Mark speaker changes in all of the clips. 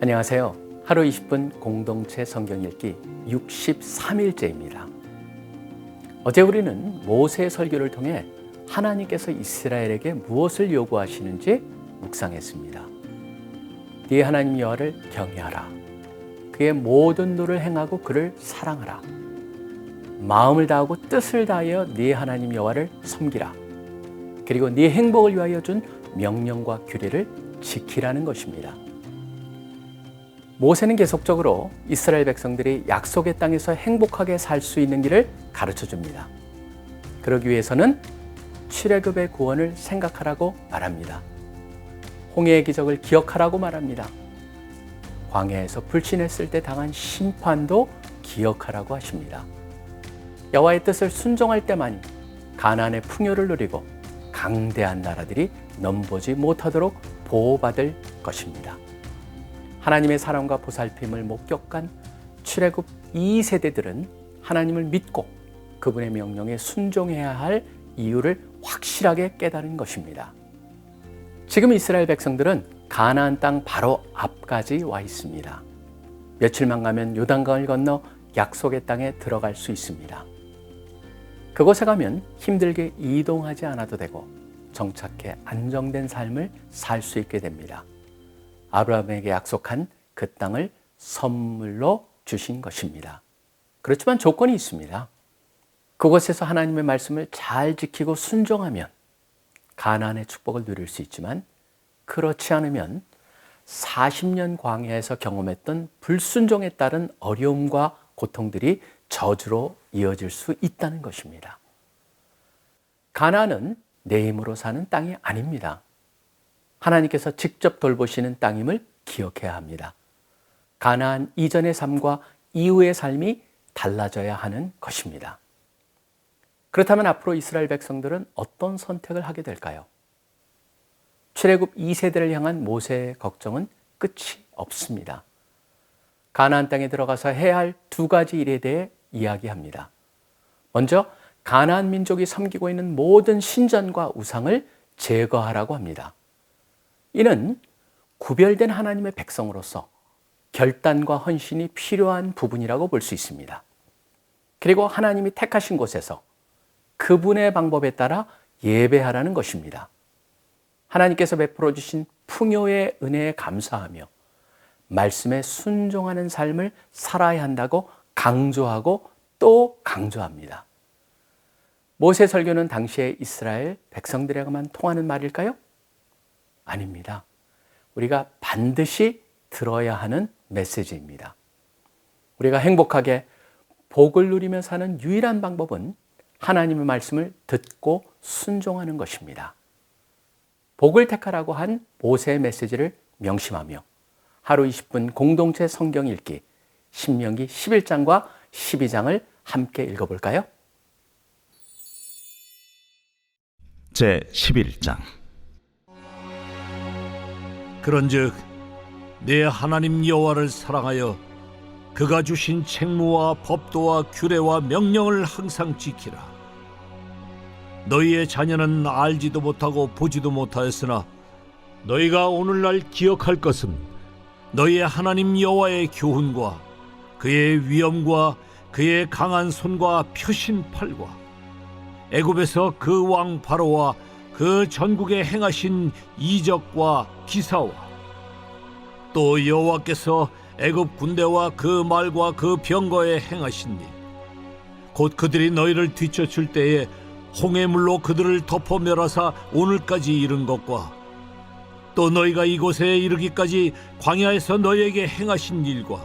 Speaker 1: 안녕하세요. 하루 20분 공동체 성경 읽기 63일째입니다. 어제 우리는 모세의 설교를 통해 하나님께서 이스라엘에게 무엇을 요구하시는지 묵상했습니다. 네 하나님 여호와를 경외하라. 그의 모든 노를 행하고 그를 사랑하라. 마음을 다하고 뜻을 다하여 네 하나님 여호와를 섬기라. 그리고 네 행복을 위하여 준 명령과 규례를 지키라는 것입니다. 모세는 계속적으로 이스라엘 백성들이 약속의 땅에서 행복하게 살 수 있는 길을 가르쳐 줍니다. 그러기 위해서는 출애굽의 구원을 생각하라고 말합니다. 홍해의 기적을 기억하라고 말합니다. 광야에서 불신했을 때 당한 심판도 기억하라고 하십니다. 여호와의 뜻을 순종할 때만이 가나안의 풍요를 누리고 강대한 나라들이 넘보지 못하도록 보호받을 것입니다. 하나님의 사랑과 보살핌을 목격한 출애굽 2세대들은 하나님을 믿고 그분의 명령에 순종해야 할 이유를 확실하게 깨달은 것입니다. 지금 이스라엘 백성들은 가나안 땅 바로 앞까지 와 있습니다. 며칠만 가면 요단강을 건너 약속의 땅에 들어갈 수 있습니다. 그곳에 가면 힘들게 이동하지 않아도 되고 정착해 안정된 삶을 살 수 있게 됩니다. 아브라함에게 약속한 그 땅을 선물로 주신 것입니다. 그렇지만 조건이 있습니다. 그곳에서 하나님의 말씀을 잘 지키고 순종하면 가나안의 축복을 누릴 수 있지만 그렇지 않으면 40년 광야에서 경험했던 불순종에 따른 어려움과 고통들이 저주로 이어질 수 있다는 것입니다. 가나안은 내 힘으로 사는 땅이 아닙니다. 하나님께서 직접 돌보시는 땅임을 기억해야 합니다. 가나안 이전의 삶과 이후의 삶이 달라져야 하는 것입니다. 그렇다면 앞으로 이스라엘 백성들은 어떤 선택을 하게 될까요? 출애굽 2세대를 향한 모세의 걱정은 끝이 없습니다. 가나안 땅에 들어가서 해야 할 두 가지 일에 대해 이야기합니다. 먼저 가나안 민족이 섬기고 있는 모든 신전과 우상을 제거하라고 합니다. 이는 구별된 하나님의 백성으로서 결단과 헌신이 필요한 부분이라고 볼 수 있습니다. 그리고 하나님이 택하신 곳에서 그분의 방법에 따라 예배하라는 것입니다. 하나님께서 베풀어 주신 풍요의 은혜에 감사하며 말씀에 순종하는 삶을 살아야 한다고 강조하고 또 강조합니다. 모세 설교는 당시의 이스라엘 백성들에게만 통하는 말일까요? 아닙니다. 우리가 반드시 들어야 하는 메시지입니다. 우리가 행복하게 복을 누리며 사는 유일한 방법은 하나님의 말씀을 듣고 순종하는 것입니다. 복을 택하라고 한 모세의 메시지를 명심하며 하루 20분 공동체 성경 읽기 신명기 11장과 12장을 함께 읽어볼까요?
Speaker 2: 제 11장
Speaker 3: 그런즉 내 하나님 여호와를 사랑하여 그가 주신 책무와 법도와 규례와 명령을 항상 지키라. 너희의 자녀는 알지도 못하고 보지도 못하였으나 너희가 오늘날 기억할 것은 너희의 하나님 여호와의 교훈과 그의 위엄과 그의 강한 손과 표신 팔과 애굽에서 그 왕 바로와 그 전국에 행하신 이적과 기사와 또 여호와께서 애굽 군대와 그 말과 그 병거에 행하신 일, 곧 그들이 너희를 뒤쫓을 때에 홍해물로 그들을 덮어 멸하사 오늘까지 이른 것과 또 너희가 이곳에 이르기까지 광야에서 너희에게 행하신 일과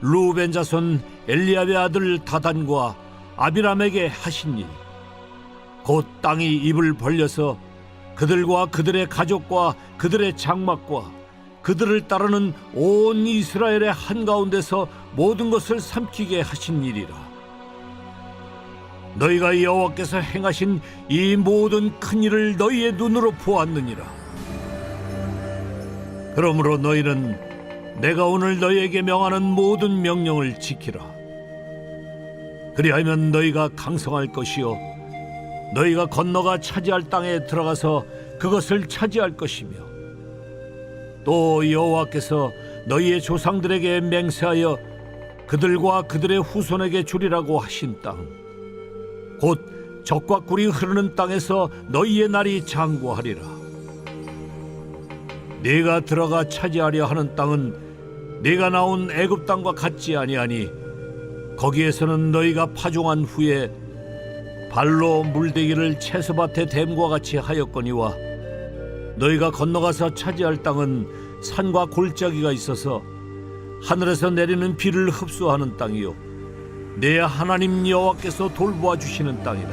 Speaker 3: 루벤 자손 엘리압의 아들 다단과 아비람에게 하신 일, 곧 땅이 입을 벌려서 그들과 그들의 가족과 그들의 장막과 그들을 따르는 온 이스라엘의 한가운데서 모든 것을 삼키게 하신 일이라. 너희가 여호와께서 행하신 이 모든 큰 일을 너희의 눈으로 보았느니라. 그러므로 너희는 내가 오늘 너희에게 명하는 모든 명령을 지키라. 그리하면 너희가 강성할 것이요 너희가 건너가 차지할 땅에 들어가서 그것을 차지할 것이며 또 여호와께서 너희의 조상들에게 맹세하여 그들과 그들의 후손에게 주리라고 하신 땅, 곧 적과 꿀이 흐르는 땅에서 너희의 날이 장구하리라. 네가 들어가 차지하려 하는 땅은 네가 나온 애굽 땅과 같지 아니하니 거기에서는 너희가 파종한 후에 발로 물대기를 채소밭의 댐과 같이 하였거니와 너희가 건너가서 차지할 땅은 산과 골짜기가 있어서 하늘에서 내리는 비를 흡수하는 땅이요 내 하나님 여호와께서 돌보아 주시는 땅이다.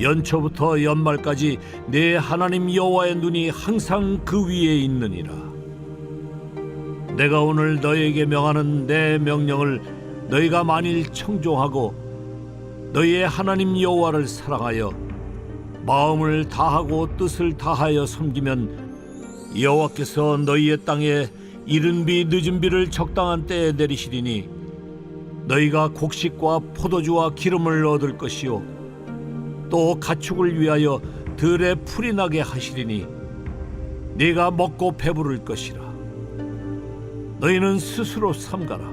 Speaker 3: 연초부터 연말까지 내 하나님 여호와의 눈이 항상 그 위에 있느니라. 내가 오늘 너희에게 명하는 내 명령을 너희가 만일 청종하고 너희의 하나님 여호와를 사랑하여 마음을 다하고 뜻을 다하여 섬기면 여호와께서 너희의 땅에 이른 비 늦은 비를 적당한 때에 내리시리니 너희가 곡식과 포도주와 기름을 얻을 것이요 또 가축을 위하여 들에 풀이 나게 하시리니 네가 먹고 배부를 것이라. 너희는 스스로 삼가라.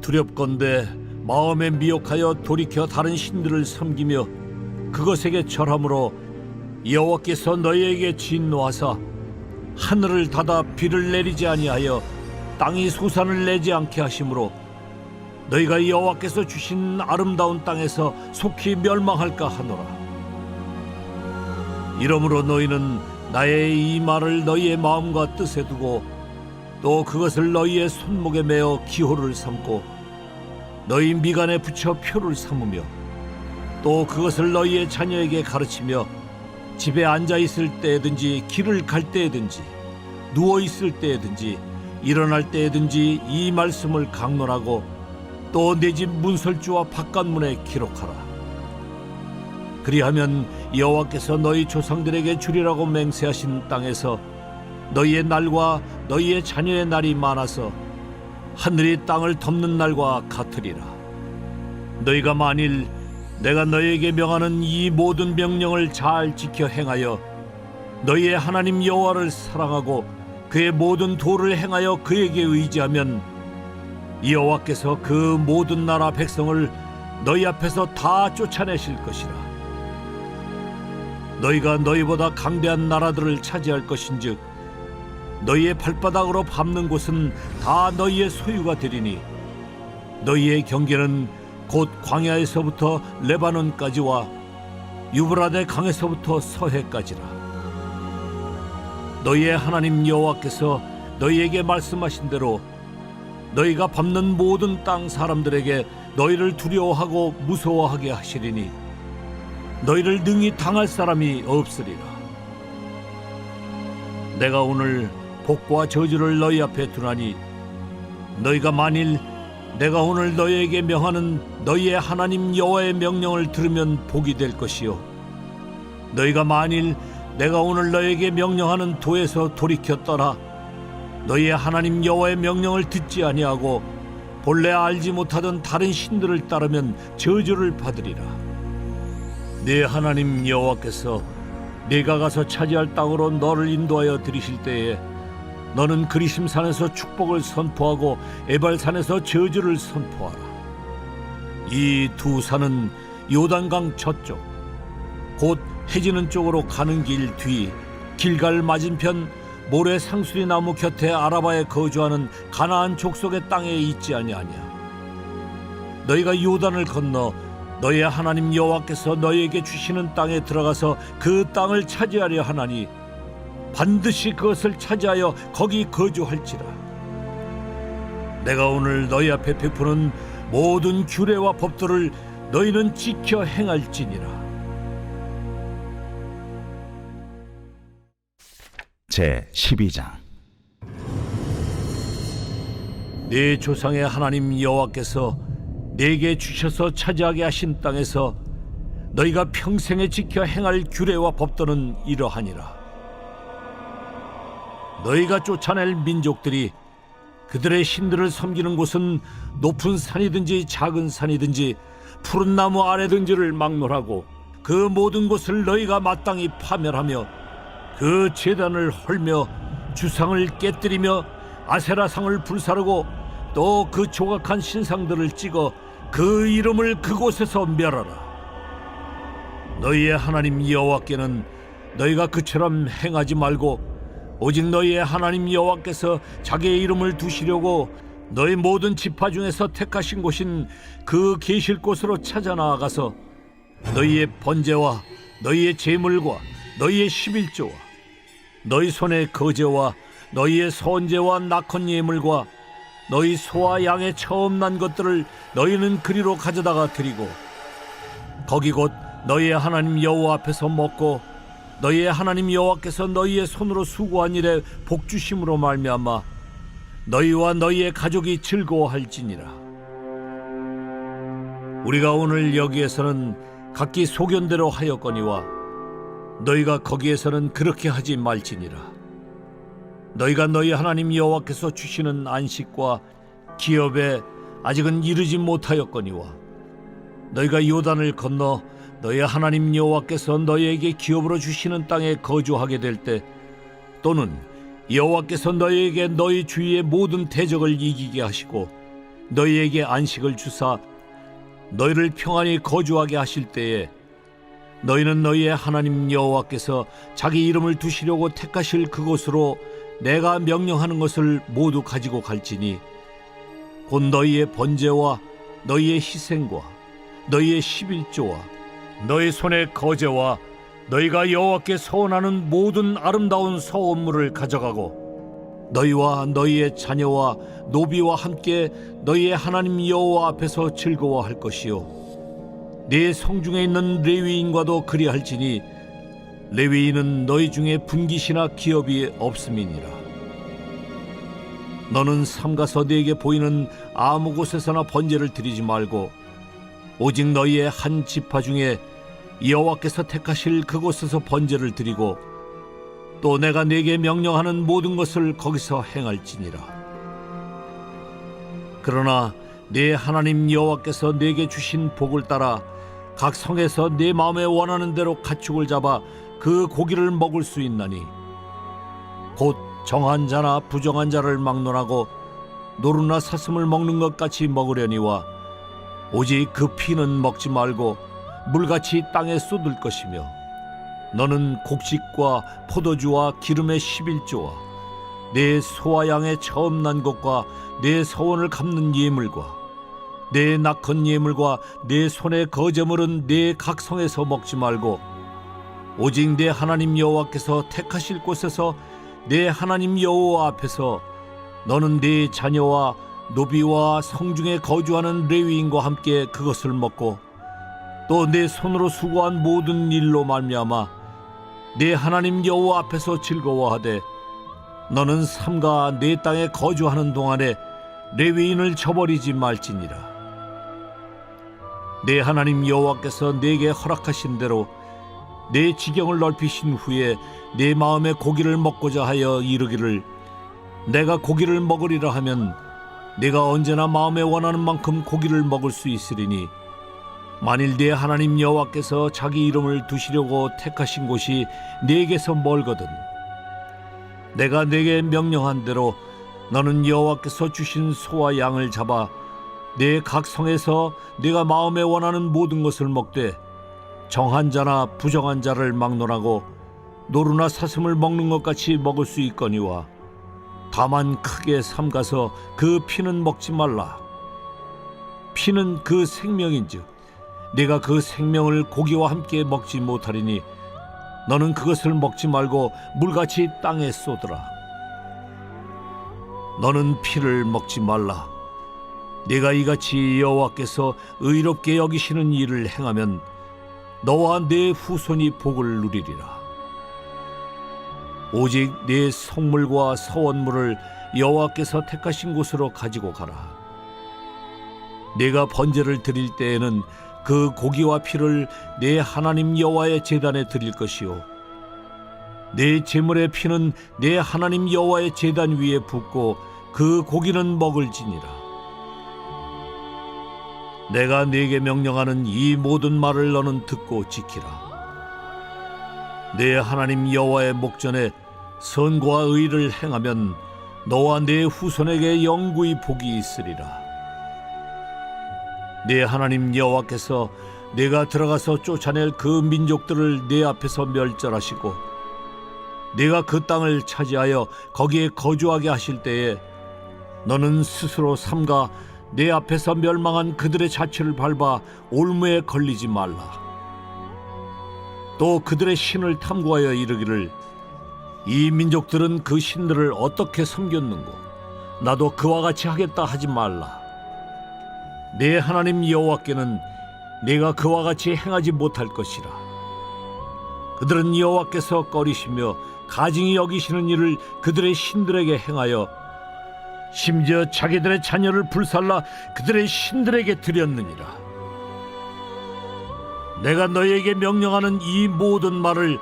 Speaker 3: 두렵건대 마음에 미혹하여 돌이켜 다른 신들을 섬기며 그것에게 절함으로 여호와께서 너희에게 진노하사 하늘을 닫아 비를 내리지 아니하여 땅이 소산을 내지 않게 하심으로 너희가 여호와께서 주신 아름다운 땅에서 속히 멸망할까 하노라. 이러므로 너희는 나의 이 말을 너희의 마음과 뜻에 두고 또 그것을 너희의 손목에 매어 기호를 삼고 너희 미간에 붙여 표를 삼으며 또 그것을 너희의 자녀에게 가르치며 집에 앉아 있을 때든지 길을 갈 때든지 누워 있을 때든지 일어날 때든지 이 말씀을 강론하고 또 내 집 문설주와 바깥문에 기록하라. 그리하면 여호와께서 너희 조상들에게 주리라고 맹세하신 땅에서 너희의 날과 너희의 자녀의 날이 많아서 하늘이 땅을 덮는 날과 같으리라. 너희가 만일 내가 너희에게 명하는 이 모든 명령을 잘 지켜 행하여 너희의 하나님 여호와를 사랑하고 그의 모든 도를 행하여 그에게 의지하면 여호와께서 그 모든 나라 백성을 너희 앞에서 다 쫓아내실 것이라. 너희가 너희보다 강대한 나라들을 차지할 것인즉 너희의 발바닥으로 밟는 곳은 다 너희의 소유가 되리니 너희의 경계는 곧 광야에서부터 레바논까지와 유브라데 강에서부터 서해까지라. 너희의 하나님 여호와께서 너희에게 말씀하신 대로 너희가 밟는 모든 땅 사람들에게 너희를 두려워하고 무서워하게 하시리니 너희를 능히 당할 사람이 없으리라. 내가 오늘 복과 저주를 너희 앞에 두나니 너희가 만일 내가 오늘 너희에게 명하는 너희의 하나님 여호와의 명령을 들으면 복이 될 것이요. 너희가 만일 내가 오늘 너희에게 명령하는 도에서 돌이켜 떠나 너희의 하나님 여호와의 명령을 듣지 아니하고 본래 알지 못하던 다른 신들을 따르면 저주를 받으리라. 네 하나님 여호와께서 네가 가서 차지할 땅으로 너를 인도하여 들이실 때에 너는 그리심산에서 축복을 선포하고 에발산에서 저주를 선포하라. 이 두 산은 요단강 저쪽, 곧 해지는 쪽으로 가는 길 뒤, 길갈 맞은편 모래 상수리 나무 곁에 아라바에 거주하는 가나안 족속의 땅에 있지 아니하냐. 너희가 요단을 건너 너희의 하나님 여호와께서 너희에게 주시는 땅에 들어가서 그 땅을 차지하려 하나니 반드시 그것을 차지하여 거기 거주할지라. 내가 오늘 너희 앞에 베푸는 모든 규례와 법도를 너희는 지켜 행할지니라.
Speaker 2: 제 12장
Speaker 3: 네 조상의 하나님 여호와께서 네게 주셔서 차지하게 하신 땅에서 너희가 평생에 지켜 행할 규례와 법도는 이러하니라. 너희가 쫓아낼 민족들이 그들의 신들을 섬기는 곳은 높은 산이든지 작은 산이든지 푸른 나무 아래든지를 막론하고 그 모든 곳을 너희가 마땅히 파멸하며 그 재단을 헐며 주상을 깨뜨리며 아세라상을 불사르고 또 그 조각한 신상들을 찍어 그 이름을 그곳에서 멸하라. 너희의 하나님 여호와께는 너희가 그처럼 행하지 말고 오직 너희의 하나님 여호와께서 자기의 이름을 두시려고 너희 모든 지파 중에서 택하신 곳인 그 계실 곳으로 찾아 나아가서 너희의 번제와 너희의 제물과 너희의 십일조와 너희 손의 거제와 너희의 선제와 낙헌 예물과 너희 소와 양의 처음 난 것들을 너희는 그리로 가져다가 드리고 거기 곧 너희의 하나님 여호와 앞에서 먹고 너희의 하나님 여호와께서 너희의 손으로 수고한 일에 복 주심으로 말미암아 너희와 너희의 가족이 즐거워할지니라. 우리가 오늘 여기에서는 각기 소견대로 하였거니와 너희가 거기에서는 그렇게 하지 말지니라. 너희가 너희 하나님 여호와께서 주시는 안식과 기업에 아직은 이르지 못하였거니와 너희가 요단을 건너 너희 하나님 여호와께서 너희에게 기업으로 주시는 땅에 거주하게 될 때 또는 여호와께서 너희에게 너희 주위의 모든 대적을 이기게 하시고 너희에게 안식을 주사 너희를 평안히 거주하게 하실 때에 너희는 너희의 하나님 여호와께서 자기 이름을 두시려고 택하실 그곳으로 내가 명령하는 것을 모두 가지고 갈지니 곧 너희의 번제와 너희의 희생과 너희의 십일조와 너희 손의 거제와 너희가 여호와께 서원하는 모든 아름다운 서원물을 가져가고 너희와 너희의 자녀와 노비와 함께 너희의 하나님 여호와 앞에서 즐거워할 것이요. 네 성중에 있는 레위인과도 그리할지니 레위인은 너희 중에 분깃이나 기업이 없음이니라. 너는 삼가서 네게 보이는 아무 곳에서나 번제를 드리지 말고 오직 너희의 한 지파 중에 여호와께서 택하실 그곳에서 번제를 드리고 또 내가 네게 명령하는 모든 것을 거기서 행할지니라. 그러나 네 하나님 여호와께서 네게 주신 복을 따라 각 성에서 네 마음에 원하는 대로 가축을 잡아 그 고기를 먹을 수 있나니 곧 정한 자나 부정한 자를 막론하고 노루나 사슴을 먹는 것 같이 먹으려니와 오직 그 피는 먹지 말고 물같이 땅에 쏟을 것이며 너는 곡식과 포도주와 기름의 십일조와 내 소와 양의 처음 난 것과 내 서원을 갚는 예물과 내 낙헌 예물과 내 손의 거제물은 내 각성에서 먹지 말고 오직 내 하나님 여호와께서 택하실 곳에서 내 하나님 여호와 앞에서 너는 네 자녀와 노비와 성중에 거주하는 레위인과 함께 그것을 먹고 또 내 손으로 수고한 모든 일로 말미암아 내 하나님 여호와 앞에서 즐거워하되 너는 삼가 내 땅에 거주하는 동안에 레위인을 저버리지 말지니라. 내 하나님 여호와께서 내게 허락하신 대로 내 지경을 넓히신 후에 내 마음에 고기를 먹고자 하여 이르기를 내가 고기를 먹으리라 하면 내가 언제나 마음에 원하는 만큼 고기를 먹을 수 있으리니 만일 내 하나님 여호와께서 자기 이름을 두시려고 택하신 곳이 네게서 멀거든 내가 네게 명령한 대로 너는 여호와께서 주신 소와 양을 잡아 내 각 성에서 네가 마음에 원하는 모든 것을 먹되 정한 자나 부정한 자를 막론하고 노루나 사슴을 먹는 것 같이 먹을 수 있거니와 다만 크게 삼가서 그 피는 먹지 말라. 피는 그 생명인즉 네가 그 생명을 고기와 함께 먹지 못하리니 너는 그것을 먹지 말고 물같이 땅에 쏟으라. 너는 피를 먹지 말라. 네가 이같이 여호와께서 의롭게 여기시는 일을 행하면 너와 네 후손이 복을 누리리라. 오직 네 성물과 서원물을 여호와께서 택하신 곳으로 가지고 가라. 네가 번제를 드릴 때에는 그 고기와 피를 내 하나님 여호와의 제단에 드릴 것이요. 내 제물의 피는 내 하나님 여호와의 제단 위에 붓고 그 고기는 먹을지니라. 내가 네게 명령하는 이 모든 말을 너는 듣고 지키라. 내 하나님 여호와의 목전에 선과 의를 행하면 너와 내 후손에게 영구히 복이 있으리라. 내 하나님 여호와께서 내가 들어가서 쫓아낼 그 민족들을 내 앞에서 멸절하시고 내가 그 땅을 차지하여 거기에 거주하게 하실 때에 너는 스스로 삼가 내 앞에서 멸망한 그들의 자취를 밟아 올무에 걸리지 말라. 또 그들의 신을 탐구하여 이르기를 이 민족들은 그 신들을 어떻게 섬겼는고 나도 그와 같이 하겠다 하지 말라. 내 하나님 여호와께는 내가 그와 같이 행하지 못할 것이라. 그들은 여호와께서 꺼리시며 가증히 여기시는 일을 그들의 신들에게 행하여 심지어 자기들의 자녀를 불살라 그들의 신들에게 드렸느니라. 내가 너희에게 명령하는 이 모든 말을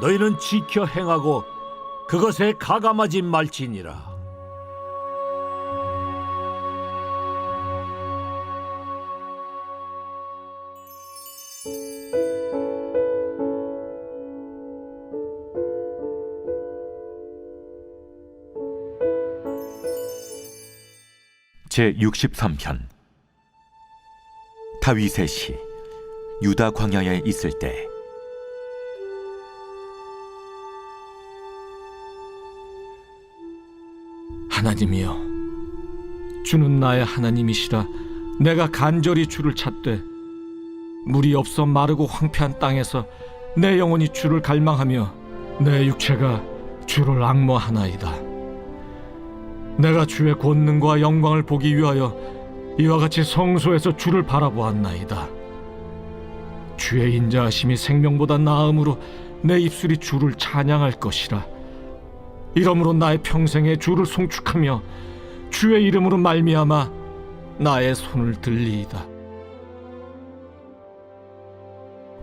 Speaker 3: 너희는 지켜 행하고 그것에 가감하지 말지니라.
Speaker 2: 제 63편. 다윗의 시 유다 광야에 있을 때.
Speaker 4: 하나님이여 주는 나의 하나님이시라. 내가 간절히 주를 찾되 물이 없어 마르고 황폐한 땅에서 내 영혼이 주를 갈망하며 내 육체가 주를 악모하나이다 내가 주의 권능과 영광을 보기 위하여 이와 같이 성소에서 주를 바라보았나이다 주의 인자하심이 생명보다 나음으로 내 입술이 주를 찬양할 것이라 이러므로 나의 평생에 주를 송축하며 주의 이름으로 말미암아 나의 손을 들리이다.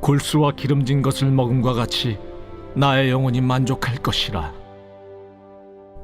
Speaker 4: 골수와 기름진 것을 먹음과 같이 나의 영혼이 만족할 것이라.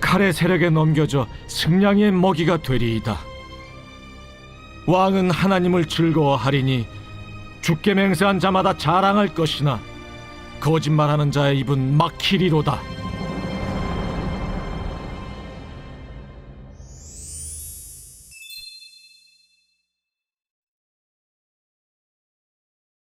Speaker 4: 칼의 세력에 넘겨져 승량의 먹이가 되리이다. 왕은 하나님을 즐거워하리니 주께 맹세한 자마다 자랑할 것이나 거짓말하는 자의 입은 막히리로다.